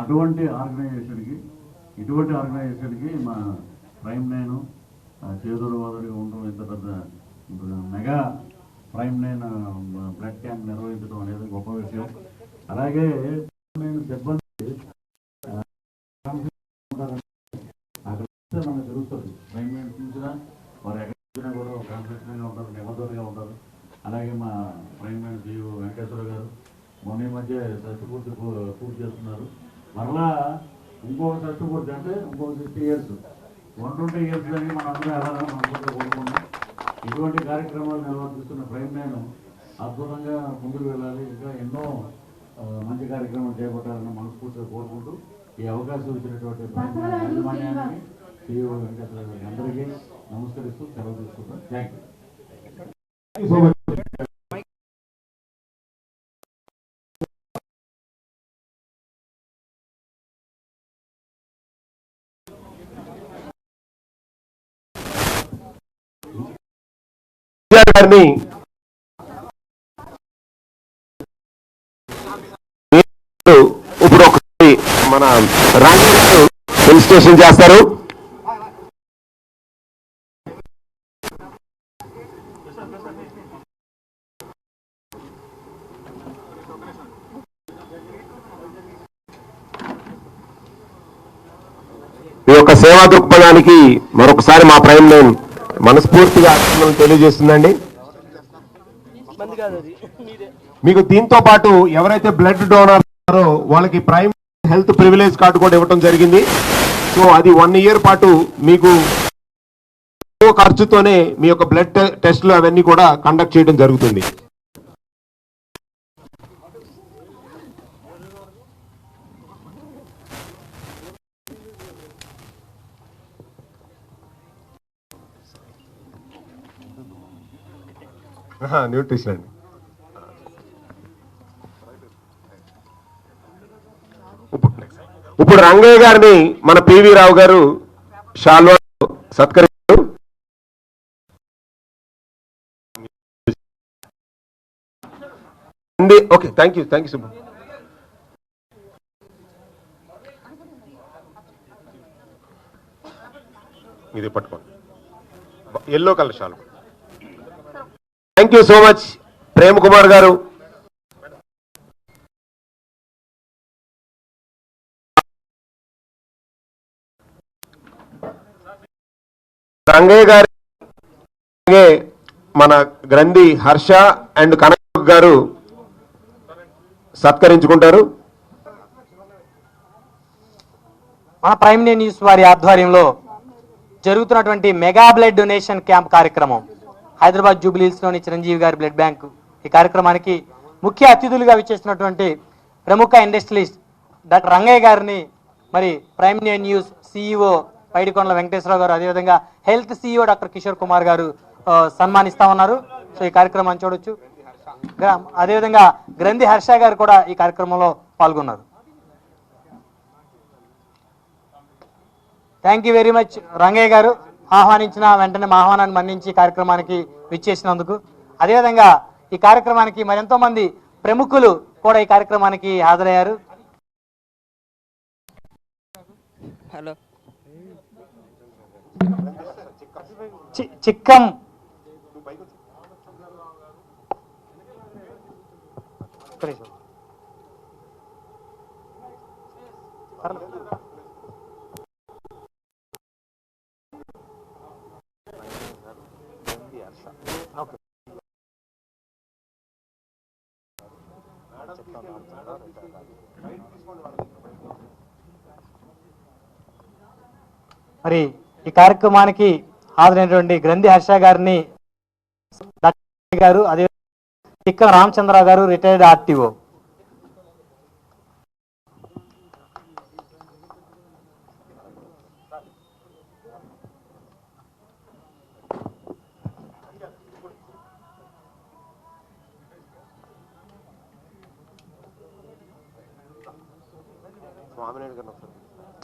అటువంటి ఆర్గనైజేషన్కి ఇటువంటి ఆర్గనైజేషన్కి మా ప్రైమ్ నైన్ చేదోడు వాదోడుగా ఉండడం ఇంత పెద్ద mega prime nine blood camp నిర్వహించడం అనేది గొప్ప విషయం. అలాగే నేను సిబ్బంది అక్కడ మనకు తెలుస్తుంది ప్రైమ్ నైన్ చూసినా వారు ఎక్కడ చూసినా కూడా కాన్ఫిడెంట్గా ఉంటారు నిబద్ధతగా ఉంటారు. అలాగే మా ప్రైమ్ నైన్ జీవో వెంకటేశ్వర గారు మొన్న ఈ మధ్య సర్టిఫికెట్ పూర్తి చేస్తున్నారు. మరలా ఇంకొక సర్టిఫికెట్ అంటే ఇంకొక sixty years. One twenty years అని మన అందరూ ఎలా మనసులో కోరుకున్నాం ఇటువంటి కార్యక్రమాలు నిర్వర్తిస్తున్న ప్రైమ్ నేను అద్భుతంగా ముందుకు వెళ్ళాలి. ఇంకా ఎన్నో మంచి కార్యక్రమాలు చేపట్టాలని మనస్ఫూర్తిగా కోరుకుంటూ ఈ అవకాశం ఇచ్చినటువంటి యాజమాన్యానికి సిఇఓ వెంకటేశ్వర గారికి అందరికీ నమస్కరిస్తూ సెలవు తీసుకుంటాను థ్యాంక్ యూ గారిని ఇప్పుడు ఒకసారి మన రాజీ గారు రిజిస్ట్రేషన్ చేస్తారు. ఈ యొక్క సేవా దృక్పథానికి మరొకసారి మా ప్రైమ్ లైన్ మనస్ఫూర్తిగా అభినందనలు తెలియజేస్తుందండి. మీకు దీంతో పాటు ఎవరైతే బ్లడ్ డోనర్ ఉన్నారో వాళ్ళకి ప్రైమ్ హెల్త్ ప్రివిలేజ్ కార్డు కూడా ఇవ్వడం జరిగింది. సో అది వన్ ఇయర్ పాటు మీకు ఖర్చుతోనే మీ యొక్క బ్లడ్ టెస్ట్లు అవన్నీ కూడా కండక్ట్ చేయడం జరుగుతుంది. న్యూట్రిషన్ అండి. ఇప్పుడు రంగయ్య గారిని మన పివి రావు గారు షాల్వా సత్కరించారు. Okay thank you thank you Subbu. ఇది పట్టుకోండి. Yellow colour షాల్వా thank you so much Prem Kumar గారు. రంగయ్య గారు అలాగే మన గ్రంథి హర్ష అండ్ కనక గారు సత్కరించుకుంటారు. మన ప్రైమ్ న్యూస్ వారి ఆధ్వర్యంలో జరుగుతున్నటువంటి మెగా బ్లడ్ డొనేషన్ క్యాంప్ కార్యక్రమం. హైదరాబాద్ జూబ్లీహిల్స్లోని చిరంజీవి గారి బ్లడ్ బ్యాంక్ ఈ కార్యక్రమానికి ముఖ్య అతిథులుగా విచ్చేసినటువంటి ప్రముఖ ఇండస్ట్రియలిస్ట్ డాక్టర్ రంగయ్య గారిని మరి prime news CEO Paidikondala Venkateswararao గారు అదేవిధంగా health CEO doctor Kishore Kumar గారు సన్మానిస్తా ఉన్నారు. సో ఈ కార్యక్రమాన్ని చూడొచ్చు. అదేవిధంగా గ్రంథి హర్ష గారు కూడా ఈ కార్యక్రమంలో పాల్గొన్నారు. Thank you very much Rangaiah గారు. ఆహ్వానించిన వెంటనే మా ఆహ్వానాన్ని మన్నించి కార్యక్రమానికి విచ్చేసినందుకు అదేవిధంగా ఈ కార్యక్రమానికి మరెంతో మంది ప్రముఖులు కూడా ఈ కార్యక్రమానికి హాజరయ్యారు హలో చిక్కం. పర్లేదు. ఓకే. మరి ఈ కార్యక్రమానికి హాజరైనటువంటి గ్రంథి హర్ష గారిని గారు అదే తిక్క రామచంద్రరావు గారు రిటైర్డ్ ఆర్టీఓ.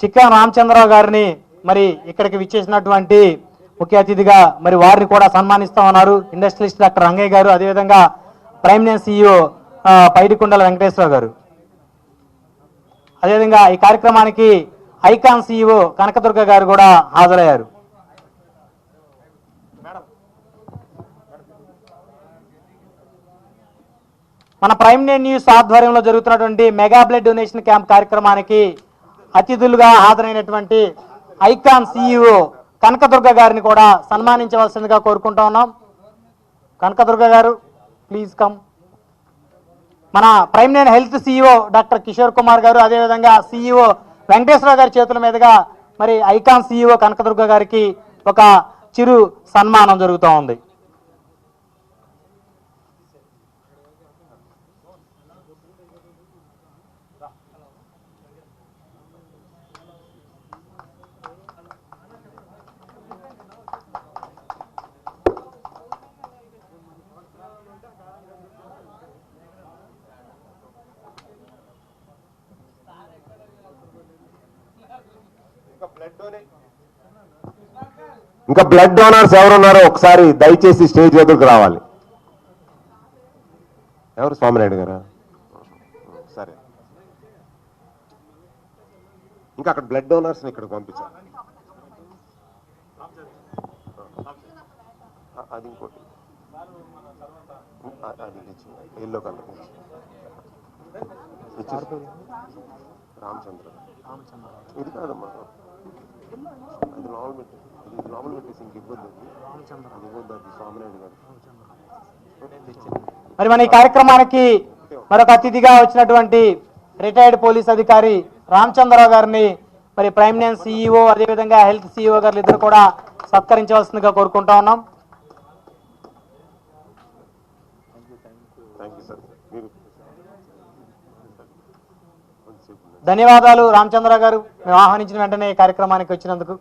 చిక్కా రామచంద్రరావు గారిని మరి ఇక్కడికి విచ్చేసినటువంటి ముఖ్య అతిథిగా మరి వారిని కూడా సన్మానిస్తా ఉన్నారు. ఇండస్ట్రియలిస్ట్ డాక్టర్ రంగయ్య గారు అదేవిధంగా prime name CEO Paidikondala Venkateswara గారు. అదేవిధంగా ఈ కార్యక్రమానికి ఐకాన్ సిఇఓ కనకదుర్గ గారు కూడా హాజరయ్యారు. మన ప్రైమ్ న్యూస్ ఆధ్వర్యంలో జరుగుతున్నటువంటి మెగా బ్లడ్ డొనేషన్ క్యాంప్ కార్యక్రమానికి అతిథులుగా హాజరైనటువంటి ఐకాన్ సిఇఓ కనకదుర్గ గారిని కూడా సన్మానించవలసిందిగా కోరుకుంటా ఉన్నాం. కనకదుర్గ గారు ప్లీజ్ కమ్ మన prime nine health CEO doctor Kishore Kumar గారు అదేవిధంగా సిఇఓ వెంకటేశ్వరరావు గారి చేతుల మీదుగా మరి ఐకాన్ సిఇఓ కనకదుర్గ గారికి ఒక చిరు సన్మానం జరుగుతూ ఉంది. ఇంకా బ్లడ్ డోనర్స్ ఎవరున్నారో ఒకసారి దయచేసి స్టేజ్ ఎదురుకు రావాలి. ఎవరు స్వామినాయుడు గారా? సరే. ఇంకా అక్కడ బ్లడ్ డోనర్స్ ఇక్కడ పంపించాలి అది ఇంకోటి. అది ఎల్లో కలర్ రామచంద్ర. ఇది కాదమ్మా. అది లోపల ఇది లోపల పెట్టేసి ఇంక ఇబ్బంది ఉంది అది ఇవ్వద్దు అది స్వామినాయుడు గారు. మరి మన ఈ కార్యక్రమానికి మరొక అతిథిగా వచ్చినటువంటి రిటైర్డ్ పోలీస్ అధికారి రామచంద్రరావు గారిని మరి ప్రైమ్ నైన్ సిఇఓ అదేవిధంగా హెల్త్ సిఇఓ గారు ఇద్దరు కూడా సత్కరించవలసిందిగా కోరుకుంటా ఉన్నాం. ధన్యవాదాలు రామచంద్రరావు గారు. మేము ఆహ్వానించిన వెంటనే ఈ కార్యక్రమానికి వచ్చినందుకు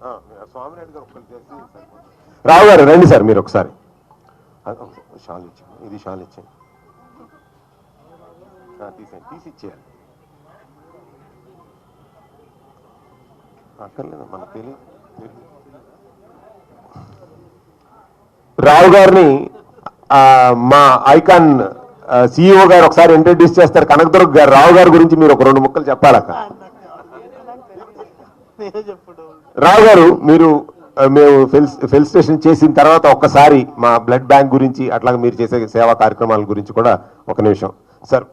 ఆ, మీరు స్వామినాయుడు గారు ఒక్కరు చేసి సరిపోతుంది. రావు గారు రండి సార్ మీరు ఒకసారి. షాల్ ఇచ్చి ఇది షాల్ ఇచ్చేయండి. ఆ, తీసేయండి. తీసి ఇచ్చేయాలి. అక్కర్లేదు మనకు తెలియదు. రావు గారిని ఆ, మా ఐకాన్ సిఇఓ గారు ఒకసారి ఇంట్రడ్యూస్ చేస్తారు. కనకదుర్గ గారు రావు గారి గురించి మీరు ఒక రెండు ముక్కలు చెప్పాలక్క. రావు గారు మీరు మేము ఫెల్ ఫెల్ స్టేషన్ చేసిన తర్వాత ఒక్కసారి మా బ్లడ్ బ్యాంక్ గురించి అట్లాగే మీరు చేసే సేవా కార్యక్రమాల గురించి కూడా ఒక నిమిషం. సార్.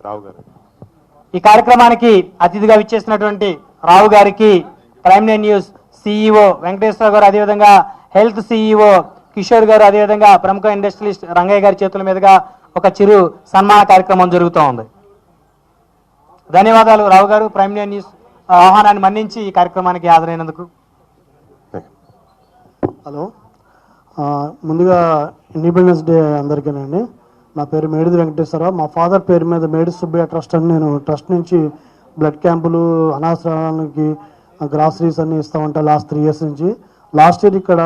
రావు గారు. ఈ కార్యక్రమానికి అతిథిగా విచ్చేసినటువంటి రావు గారికి ప్రైమ్ న్యూస్ సిఇఓ వెంకటేశ్వర గారు అదేవిధంగా హెల్త్ సిఇఓ కిషోర్ గారు అదేవిధంగా ప్రముఖ ఇండస్ట్రియలిస్ట్ రంగయ్య గారి చేతుల మీదుగా ఒక చిరు సన్మాన కార్యక్రమం జరుగుతూ ఉంది. ధన్యవాదాలు రావు గారు. ప్రైమ్ న్యూస్ ఆహ్వానాన్ని మన్నించి ఈ కార్యక్రమానికి హాజరైనందుకు. హలో. ముందుగా ఇండిపెండెన్స్ డే అందరికీనండి. నా పేరు మేడిది వెంకటేశ్వరరావు. మా ఫాదర్ పేరు మీద మేడి సుబ్బయ్య ట్రస్ట్ అని నేను ట్రస్ట్ నుంచి బ్లడ్ క్యాంపులు అనాథానికి గ్రాసరీస్ అన్నీ ఇస్తామంట ఉంటా లాస్ట్ త్రీ ఇయర్స్ నుంచి. లాస్ట్ ఇయర్ ఇక్కడ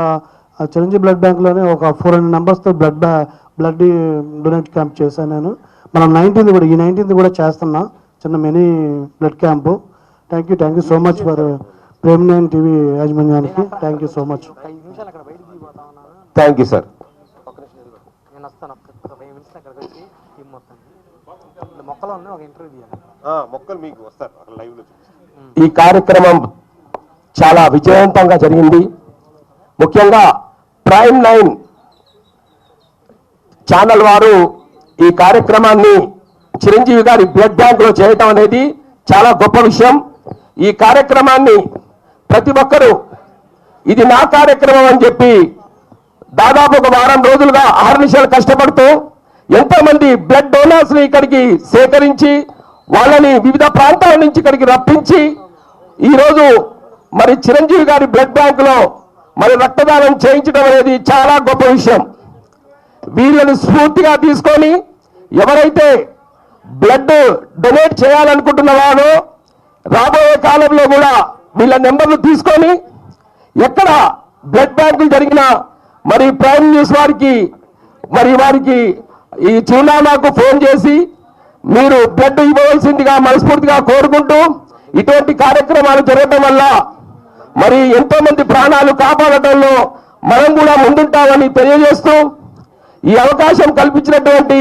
ఆ, చిరంజీవి బ్లడ్ బ్యాంక్లోనే ఒక ఫోర్ హండ్రెడ్ మెంబర్స్తో బ్లడ్ బ్యా బ్లడ్ డొనేట్ క్యాంప్ చేశాను నేను. మనం నైన్టీన్త్ కూడా ఈ నైన్టీన్త్ కూడా చేస్తున్నా. చిన్న mini blood camp thank you thank you so much for prime nine TV యాజమాన్యానికి. Thank you so much thank you sir నేను వస్తాను. ఒక ఫైవ్ మినిట్స్ అక్కడికి వచ్చి టీం మొత్తం. మొక్కలో ఉన్నాయి ఒక ఇంటర్వ్యూ తీయాలి. మొక్కలు మీకు వస్తారు. లైవ్లో చూపిస్తారు ఈ కార్యక్రమం చాలా విజయవంతంగా జరిగింది. ముఖ్యంగా ప్రైమ్ నైన్ ఛానల్ వారు ఈ కార్యక్రమాన్ని చిరంజీవి గారి బ్లడ్ బ్యాంక్లో చేయటం అనేది చాలా గొప్ప విషయం. ఈ కార్యక్రమాన్ని ప్రతి ఒక్కరూ ఇది నా కార్యక్రమం అని చెప్పి దాదాపు ఒక వారం రోజులుగా ఆరు నిమిషాలు కష్టపడుతూ ఎంతోమంది బ్లడ్ డోనర్స్ని ఇక్కడికి సేకరించి వాళ్ళని వివిధ ప్రాంతాల నుంచి ఇక్కడికి రప్పించి ఈరోజు మరి చిరంజీవి గారి బ్లడ్ బ్యాంకులో మరి రక్తదానం చేయించడం అనేది చాలా గొప్ప విషయం. వీళ్ళని స్ఫూర్తిగా తీసుకొని ఎవరైతే బ్లడ్ డొనేట్ చేయాలనుకుంటున్న వారో రాబోయే కాలంలో కూడా వీళ్ళ నెంబర్లు తీసుకొని ఎక్కడ బ్లడ్ బ్యాంకులు జరిగినా మరి ప్రైమ్ న్యూస్ వారికి మరి వారికి ఈ చిరునామాకు ఫోన్ చేసి మీరు బ్లడ్ ఇవ్వవలసిందిగా మనస్ఫూర్తిగా కోరుకుంటూ ఇటువంటి కార్యక్రమాలు జరగడం వల్ల మరి ఎంతో మంది ప్రాణాలు కాపాడటంలో మనం కూడా ముందుంటామని తెలియజేస్తూ ఈ అవకాశం కల్పించినటువంటి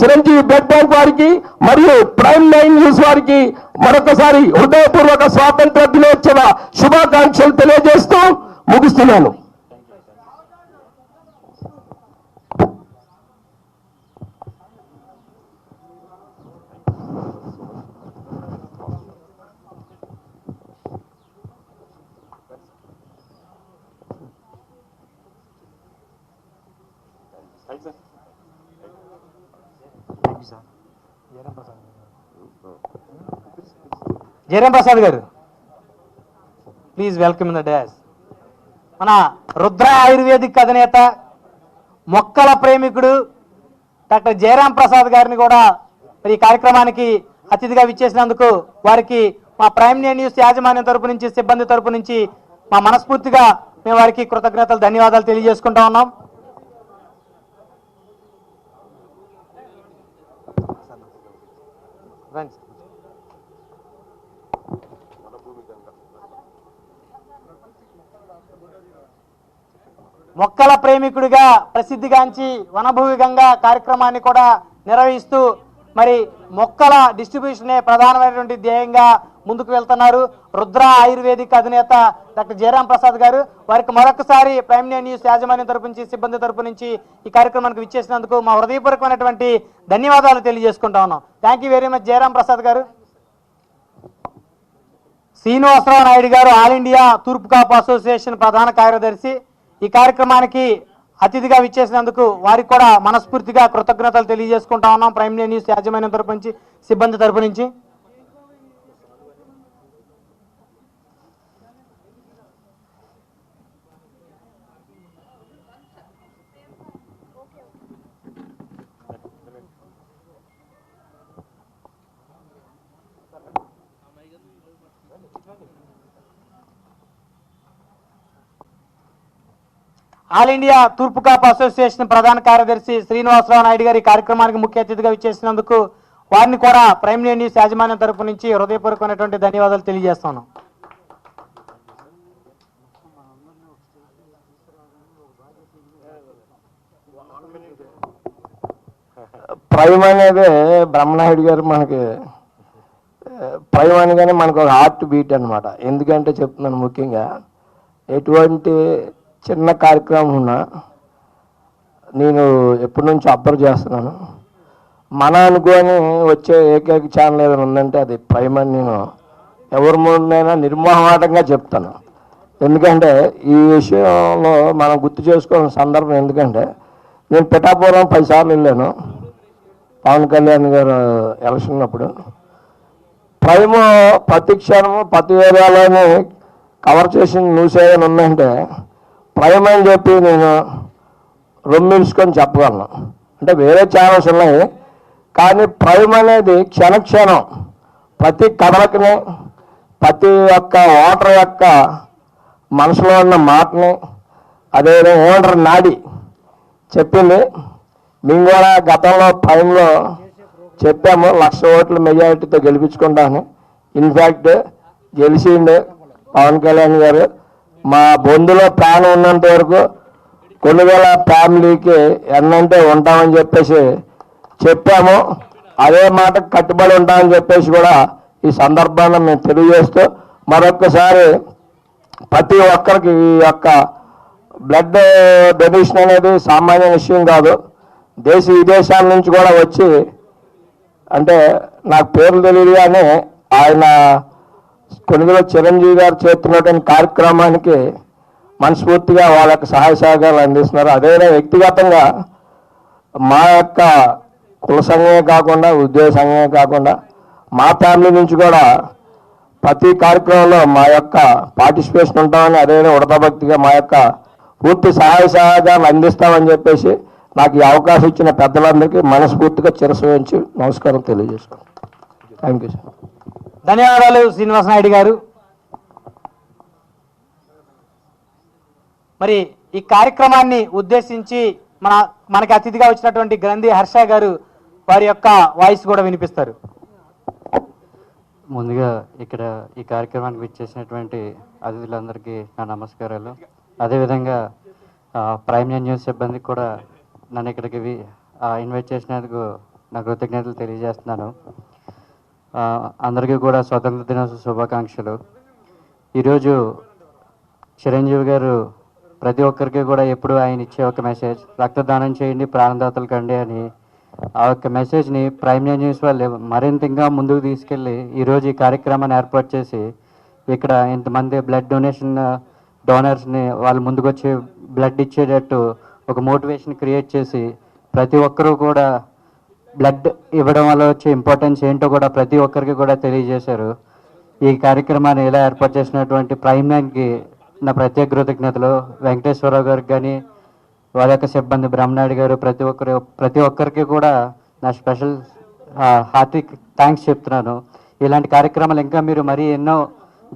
చిరంజీవి బ్లడ్ బ్యాంక్ వారికి మరియు ప్రైమ్ నైన్ న్యూస్ వారికి మరొకసారి హృదయపూర్వక స్వాతంత్ర దినోత్సవ శుభాకాంక్షలు తెలియజేస్తూ ముగిస్తున్నాను. జయరాం ప్రసాద్ గారు please welcome in the dash మన రుద్ర ఆయుర్వేదిక్ అధినేత మొక్కల ప్రేమికుడు డాక్టర్ జయరాం ప్రసాద్ గారిని కూడా మరి ఈ కార్యక్రమానికి అతిథిగా విచ్చేసినందుకు వారికి మా ప్రైమ్ న్యూస్ యాజమాన్యం తరపు నుంచి సిబ్బంది తరపు నుంచి మా మనస్ఫూర్తిగా మేము వారికి కృతజ్ఞతలు ధన్యవాదాలు తెలియజేసుకుంటా ఉన్నాం రండి. మొక్కల ప్రేమికుడిగా ప్రసిద్ధిగాంచి వనభూమి గంగా కార్యక్రమాన్ని కూడా నిర్వహిస్తూ మరి మొక్కల డిస్ట్రిబ్యూషనే ప్రధానమైనటువంటి ధ్యేయంగా ముందుకు వెళ్తున్నారు. రుద్ర ఆయుర్వేదిక్ అధినేత డాక్టర్ జయరాం ప్రసాద్ గారు వారికి మరొకసారి ప్రైమ్ న్యూస్ యాజమాన్యం తరపు నుంచి సిబ్బంది తరపు నుంచి ఈ కార్యక్రమానికి విచ్చేసినందుకు మా హృదయపూర్వకమైనటువంటి ధన్యవాదాలు తెలియజేసుకుంటా ఉన్నాం. Thank you very much Jayaram Prasad గారు. శ్రీనివాసరావు నాయుడు గారు ఆల్ ఇండియా తూర్పు కాపు అసోసియేషన్ ప్రధాన కార్యదర్శి. ఈ కార్యక్రమానికి అతిథిగా విచ్చేసినందుకు వారికి కూడా మనస్ఫూర్తిగా కృతజ్ఞతలు తెలియజేసుకుంటా ఉన్నాం. ప్రైమ్ న్యూస్ యాజమాన్యం తరపు నుంచి సిబ్బంది తరపు నుంచి. ఆల్ ఇండియా తూర్పు కాపు అసోసియేషన్ ప్రధాన కార్యదర్శి శ్రీనివాసరావు నాయుడు గారి కార్యక్రమానికి ముఖ్య అతిథిగా విచ్చేసినందుకు వారిని కూడా ప్రైమ్ న్యూస్ యాజమాన్యం తరపు నుంచి హృదయపూర్వకమైనటువంటి ధన్యవాదాలు తెలియజేస్తాను ప్రైమ్ అనేది బ్రహ్మనాయుడు గారు మనకి ప్రైమ్ అనగానే మనకు ఒక హార్ట్ బీట్ అన్నమాట. ఎందుకంటే చెప్తున్నాను ముఖ్యంగా ఎటువంటి చిన్న కార్యక్రమం ఉన్నా నేను ఎప్పటి నుంచి అబ్జర్వ్ చేస్తున్నాను. మన అనుకోని వచ్చే ఏకైక ఛానల్ ఏదైనా ఉందంటే అది ప్రైమ్ అని నేను ఎవరి ముందైనా నిర్మోహమాటంగా చెప్తాను. ఎందుకంటే ఈ విషయంలో మనం గుర్తు చేసుకోవాల్సిన సందర్భం ఎందుకంటే నేను పిఠాపురం పదిసార్లు వెళ్ళాను. పవన్ కళ్యాణ్ గారు ఎలక్షన్ అప్పుడు ప్రైమ్ ప్రతి క్షణము ప్రతి ఏరియాలోనే కవర్ చేసిన న్యూస్ ఏదైనా ఉందంటే ప్రైమ్ అని చెప్పి నేను రొమ్మిల్చుకొని చెప్పగలను. అంటే వేరే ఛానల్స్ ఉన్నాయి. కానీ ప్రైమ్ అనేది క్షణక్షణం. ప్రతి కథలకుని ప్రతి ఒక్క ఓటర్ యొక్క మనసులో ఉన్న మాటని అదే ఏమంటారు నాడి చెప్పింది. మేము కూడా గతంలో టైంలో చెప్పాము లక్ష ఓట్ల మెజారిటీతో గెలిపించుకుంటాను ఇన్ఫ్యాక్ట్ గెలిచిండు పవన్ కళ్యాణ్ గారు. మా బొందులో ప్లాన్ ఉన్నంత వరకు కొన్ని వేల ఫ్యామిలీకి ఎన్నంటే ఉంటామని చెప్పేసి చెప్పాము. అదే మాట కట్టుబడి ఉంటామని చెప్పేసి కూడా ఈ సందర్భాన్ని మేము తెలియజేస్తూ మరొక్కసారి ప్రతి ఒక్కరికి ఈ యొక్క బ్లడ్ డొనేషన్ అనేది సామాన్య విషయం కాదు. దేశ విదేశాల నుంచి కూడా వచ్చి అంటే నాకు పేర్లు తెలియదు కానీ ఆయన కొనుగోలు చిరంజీవి గారు చేస్తున్నటువంటి కార్యక్రమానికి మనస్ఫూర్తిగా వాళ్ళ యొక్క సహాయ సహకారాలు అందిస్తున్నారు. అదేవిధంగా వ్యక్తిగతంగా మా యొక్క కుల సంఘమే కాకుండా ఉద్యోగ సంఘమే కాకుండా మా ఫ్యామిలీ నుంచి కూడా ప్రతి కార్యక్రమంలో మా యొక్క పార్టిసిపేషన్ ఉంటామని అదేవిధంగా ఉడతభక్తిగా మా యొక్క పూర్తి సహాయ సహకారాలు అందిస్తామని చెప్పేసి నాకు ఈ అవకాశం ఇచ్చిన పెద్దలందరికీ మనస్ఫూర్తిగా చిరసు నమస్కారం తెలియజేస్తాను థ్యాంక్ యూ సార్ ధన్యవాదాలు శ్రీనివాస నాయుడు గారు. మరి ఈ కార్యక్రమాన్ని ఉద్దేశించి మన మనకి అతిథిగా వచ్చినటువంటి గ్రంథి హర్ష గారు వారి యొక్క వాయిస్ కూడా వినిపిస్తారు. ముందుగా ఇక్కడ ఈ కార్యక్రమానికి విచ్చేసినటువంటి అతిథులందరికీ నా నమస్కారాలు. అదేవిధంగా ప్రైమ్ న్యూస్ సిబ్బందికి కూడా నన్ను ఇక్కడికి వి- ఇన్వైట్ చేసినందుకు నా కృతజ్ఞతలు తెలియజేస్తున్నాను. అందరికీ కూడా స్వతంత్ర దినోత్సవ శుభాకాంక్షలు. ఈరోజు చిరంజీవి గారు ప్రతి ఒక్కరికి కూడా ఎప్పుడు ఆయన ఇచ్చే ఒక మెసేజ్ రక్తదానం చేయండి ప్రాణదాతలు కండి అని ఆ యొక్క మెసేజ్ని ప్రైమ్ న్యూస్ వాళ్ళు మరింత ఇంకా ముందుకు తీసుకెళ్ళి ఈరోజు ఈ కార్యక్రమాన్ని ఏర్పాటు చేసి ఇక్కడ ఇంతమంది బ్లడ్ డొనేషన్ డోనర్స్ని వాళ్ళు ముందుకొచ్చి బ్లడ్ ఇచ్చేటట్టు ఒక మోటివేషన్ క్రియేట్ చేసి ప్రతి ఒక్కరూ కూడా బ్లడ్ ఇవ్వడం వల్ల వచ్చే ఇంపార్టెన్స్ ఏంటో కూడా ప్రతి ఒక్కరికి కూడా తెలియజేశారు. ఈ కార్యక్రమాన్ని ఇలా ఏర్పాటు చేసినటువంటి ప్రైమ్ మ్యాన్కి నా ప్రత్యేక కృతజ్ఞతలు. వెంకటేశ్వరరావు గారికి కానీ వాళ్ళ యొక్క సిబ్బంది బ్రహ్మనాయుడు గారు ప్రతి ఒక్కరు ప్రతి ఒక్కరికి కూడా నా స్పెషల్ హార్దిక్ థ్యాంక్స్ చెప్తున్నాను. ఇలాంటి కార్యక్రమాలు ఇంకా మీరు మరీ ఎన్నో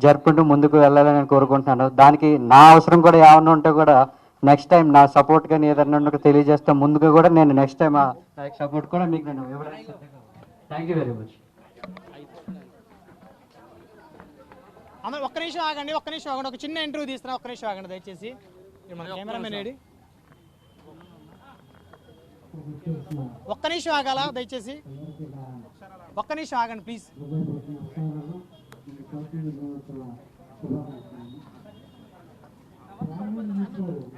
జరుపుకుంటూ ముందుకు వెళ్ళాలని నేను కోరుకుంటున్నాను. దానికి నా అవసరం కూడా ఏమన్నా ఉంటే కూడా నెక్స్ట్ టైం నా సపోర్ట్ కానీ ఏదన్నా ఉంటే తెలియజేస్తే ముందుకు కూడా నేను నెక్స్ట్ టైం సపోర్ట్ కూడా మీకు నేను థ్యాంక్ యూ వెరీ మచ్ అందరూ ఒక్క నిమిషం ఆగండి ఒక్క నిమిషం ఆగండి. ఒక చిన్న ఇంటర్వ్యూ తీస్తున్నా ఒక్క నిమిషం ఆగండి దయచేసి. మన కెమెరామెన్ ఏడి? ఒక్క నిమిషం ఆగాల దయచేసి? ఒక్క నిమిషం ఆగండి ప్లీజ్ అన్న ఒక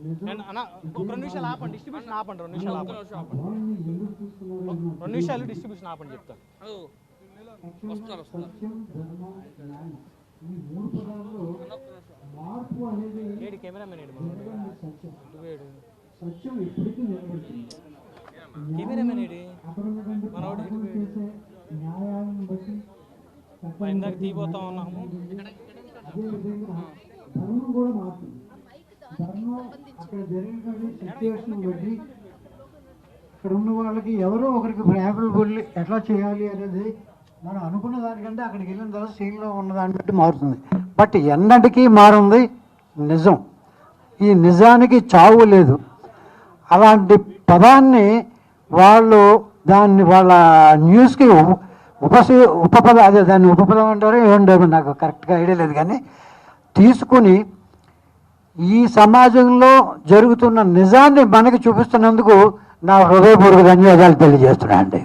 రెండు నిమిషాలు ఆపండి డిస్ట్రిబ్యూషన్ ఆపండి రెండు నిమిషాలు ఆపండి. రెండు నిమిషాలు డిస్ట్రిబ్యూషన్ ఆపండి చెప్తాను ఏడి కెమెరామెన్ ఏడి కెమెరామెన్ ఏడి. ఎటు పోయాడు? మా ఇందాక తీపోతా ఉన్నాము. అక్కడ జరిగినటువంటి సిచ్యువేషన్ బట్టి ఇక్కడ ఉన్న వాళ్ళకి ఎవరో ఒకరికి ఫ్యామిలీ ఎట్లా చేయాలి అనేది మనం అనుకున్న దానికంటే అక్కడికి వెళ్ళిన తర్వాత సీన్లో ఉన్న దాన్ని బట్టి మారుతుంది. బట్ ఎన్నటికీ మారుంది నిజం. ఈ నిజానికి చావు లేదు. అలాంటి పదాన్ని వాళ్ళు దాన్ని వాళ్ళ న్యూస్కి ఉ- ఉపసి ఉపపద అదే దాన్ని ఉపపదం అంటారో ఏమంటారు నాకు కరెక్ట్గా ఐడియా లేదు కానీ తీసుకుని ఈ సమాజంలో జరుగుతున్న నిజాన్ని మనకి చూపిస్తున్నందుకు నా హృదయపూర్వక ధన్యవాదాలు తెలియజేస్తున్నా అండి